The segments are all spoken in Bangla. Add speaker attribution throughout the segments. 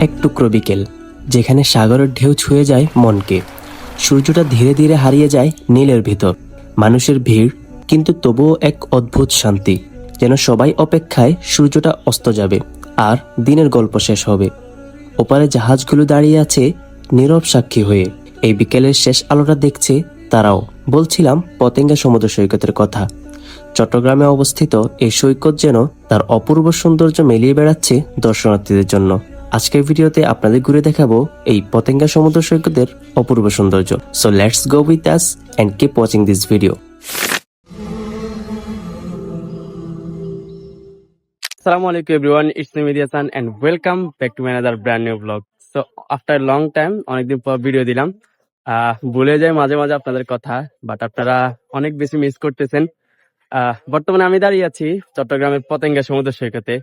Speaker 1: এক টুকরো বিকেল, যেখানে সাগরের ঢেউ ছুঁয়ে যায় মনকে। সূর্যটা ধীরে ধীরে হারিয়ে যায় নীলের ভিতর। মানুষের ভিড়, কিন্তু তবুও এক অদ্ভুত শান্তি, যেন সবাই অপেক্ষায় সূর্যটা অস্ত যাবে আর দিনের গল্প শেষ হবে। ওপারে জাহাজগুলো দাঁড়িয়ে আছে নীরব সাক্ষী হয়ে। এই বিকেলের শেষ আলোটা দেখছে তারাও। বলছিলাম পতেঙ্গা সমুদ্র সৈকতের কথা। চট্টগ্রামে অবস্থিত এই সৈকত যেন তার অপূর্ব সৌন্দর্য মেলিয়ে বেড়াচ্ছে দর্শনার্থীদের জন্য। আজকের ভিডিওতে আপনাদের ঘুরে দেখাবো এই পতেঙ্গা সমুদ্র সৈকতের অপূর্ব সৌন্দর্য। So let's go with us and keep watching this video
Speaker 2: it's me Media San and welcome back to another brand new vlog. So after after long time অনেকদিন পর ভিডিও দিলাম। ভুলে যাই মাঝে মাঝে আপনাদের কথা বাট আপনারা অনেক বেশি মিস করতেছেন। বর্তমানে আমি দাঁড়িয়ে আছি চট্টগ্রামের পতেঙ্গা সমুদ্র সৈকতে।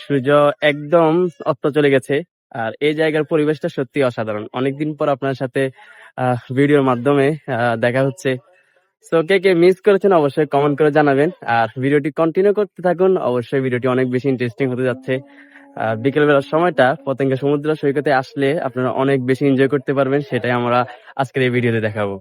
Speaker 2: সূর্য একদম অস্ত চলে গেছে, আর এই জায়গার পরিবেশটা সত্যি অসাধারণ। অনেকদিন পর আপনার সাথে ভিডিওর মাধ্যমে দেখা হচ্ছে। সো কে কে মিস করেছেন অবশ্যই কমেন্ট করে জানাবেন। আর ভিডিওটি কন্টিনিউ করতে থাকুন, অবশ্যই ভিডিওটি অনেক বেশি ইন্টারেস্টিং হতে যাচ্ছে। আর বিকেল বেলার সময়টা পতেঙ্গা সমুদ্র সৈকতে আসলে আপনারা অনেক বেশি এনজয় করতে পারবেন, সেটাই আমরা আজকের এই ভিডিওতে দেখাবো।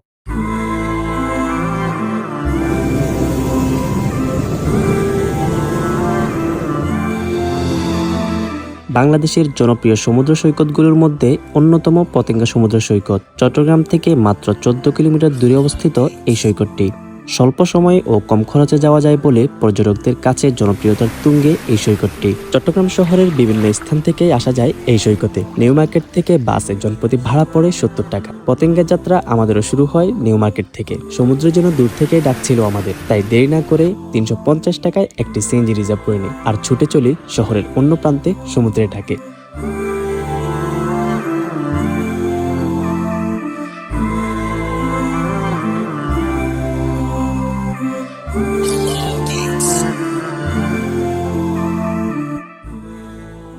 Speaker 1: বাংলাদেশের জনপ্রিয় সমুদ্র সৈকতগুলোর মধ্যে অন্যতম পতেঙ্গা সমুদ্র সৈকত, চট্টগ্রাম থেকে মাত্র চোদ্দ কিলোমিটার দূরে অবস্থিত এই সৈকতটি। স্বল্প সময়ে ও কম খরচে যাওয়া যায় বলে পর্যটকদের কাছে জনপ্রিয়তার তুঙ্গে এই সৈকতটি। চট্টগ্রাম শহরের বিভিন্ন স্থান থেকে আসা যায় এই সৈকতে। নিউ মার্কেট থেকে বাসে জনপ্রতি ভাড়া পড়ে সত্তর টাকা। পতেঙ্গা যাত্রা আমাদেরও শুরু হয় নিউ মার্কেট থেকে। সমুদ্র যেন দূর থেকে ডাকছিল আমাদের। তাই দেরি না করে তিনশো পঞ্চাশ টাকায় একটি সিএনজি রিজার্ভ করে নিই। আর ছুটে চলি শহরের অন্য প্রান্তে সমুদ্রে ঢাকে।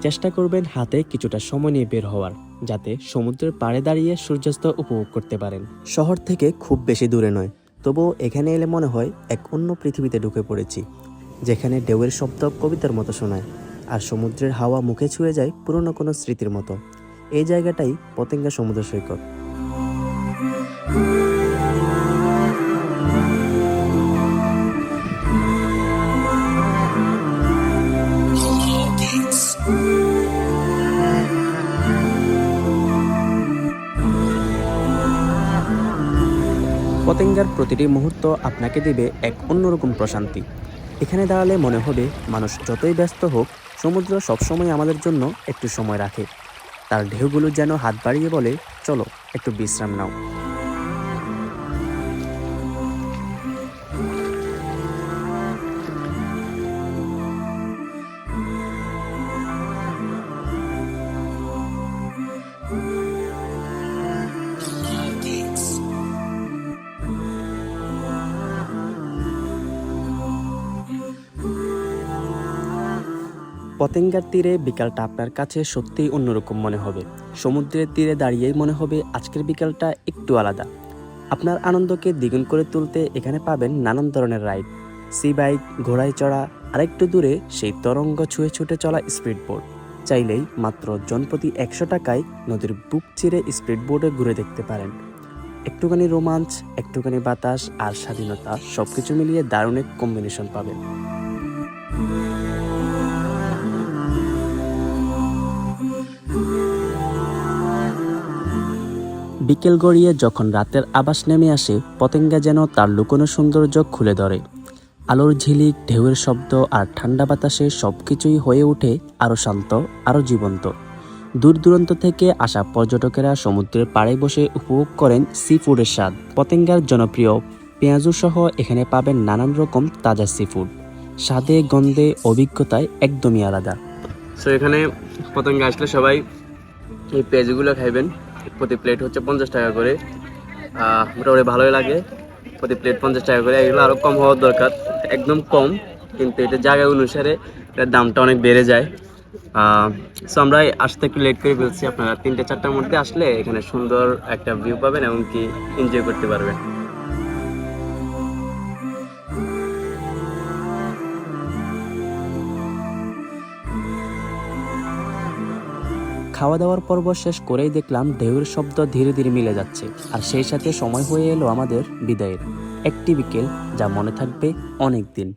Speaker 1: চেষ্টা করবেন হাতে কিছুটা সময় নিয়ে বের হওয়ার, যাতে সমুদ্রের পাড়ে দাঁড়িয়ে সূর্যাস্ত উপভোগ করতে পারেন। শহর থেকে খুব বেশি দূরে নয়, তবুও এখানে এলে মনে হয় এক অন্য পৃথিবীতে ঢুকে পড়েছি, যেখানে ঢেউয়ের শব্দ কবিতার মতো শোনায়, আর সমুদ্রের হাওয়া মুখে ছুঁয়ে যায় পুরনো কোনো স্মৃতির মতো। এই জায়গাটাই পতেঙ্গা সমুদ্র সৈকত। পতেঙ্গার প্রতিটি মুহূর্ত আপনাকে দেবে এক অন্যরকম প্রশান্তি। এখানে দাঁড়ালে মনে হবে মানুষ যতই ব্যস্ত হোক, সমুদ্র সবসময় আমাদের জন্য একটু সময় রাখে। তার ঢেউগুলো যেন হাত বাড়িয়ে বলে, চলো, একটু বিশ্রাম নাও। পতেঙ্গার তীরে বিকালটা আপনার কাছে সত্যিই অন্যরকম মনে হবে। সমুদ্রের তীরে দাঁড়িয়েই মনে হবে আজকের বিকালটা একটু আলাদা। আপনার আনন্দকে দ্বিগুণ করে তুলতে এখানে পাবেন নানান ধরনের রাইড। সি বাইক, ঘোড়ায় চড়া, আরেকটু দূরে সেই তরঙ্গ ছুঁয়ে ছুটে চলা স্পিড বোট চাইলেই মাত্র জনপ্রতি একশো টাকায় নদীর বুক চিরে স্পিড বোর্ডে ঘুরে দেখতে পারেন। একটুখানি রোমাঞ্চ, একটুখানি বাতাস আর স্বাধীনতা সবকিছু মিলিয়ে দারুণ এক কম্বিনেশন পাবেন। বিকেল গড়িয়ে যখন রাতের আবাস নেমে আসে, পতেঙ্গা যেন তার লুকোনো সৌন্দর্য খুলে ধরে। আলোর ঝিলিক, ঢেউয়ের শব্দ আর ঠান্ডা বাতাসে সবকিছুই হয়ে ওঠে আরও শান্ত আরও জীবন্ত। দূর দূরান্ত থেকে আসা পর্যটকেরা সমুদ্রের পাড়ে বসে উপভোগ করেন সি ফুডের স্বাদ। পতেঙ্গার জনপ্রিয় পেঁয়াজু সহ এখানে পাবেন নানান রকম তাজা সি ফুড স্বাদে, গন্ধে, অভিজ্ঞতায় একদমই আলাদা।
Speaker 2: সো এখানে পতঙ্গে আসলে সবাই এই পেঁয়াজগুলো খাইবেন। প্রতি প্লেট হচ্ছে পঞ্চাশ টাকা করে। মোটামুটি ভালোই লাগে। প্রতি প্লেট পঞ্চাশ টাকা করে। এগুলো আরও কম হওয়ার দরকার। একদম কম, কিন্তু এটা জায়গা অনুসারে এটার দামটা অনেক বেড়ে যায়। সো আমরা আসতে একটু লেট করে ফেলছি। আপনারা তিনটে চারটার মধ্যে আসলে এখানে সুন্দর একটা ভিউ পাবেন এমনকি এনজয় করতে পারবেন।
Speaker 1: খাওয়া দাওয়ার পর্ব শেষ করেই দেখলাম ঢেউয়ের শব্দ ধীরে ধীরে মিলে যাচ্ছে। আর সেই সাথে সময় হয়ে এলো আমাদের বিদায়ের। একটি বিকেল যা মনে থাকবে অনেক দিন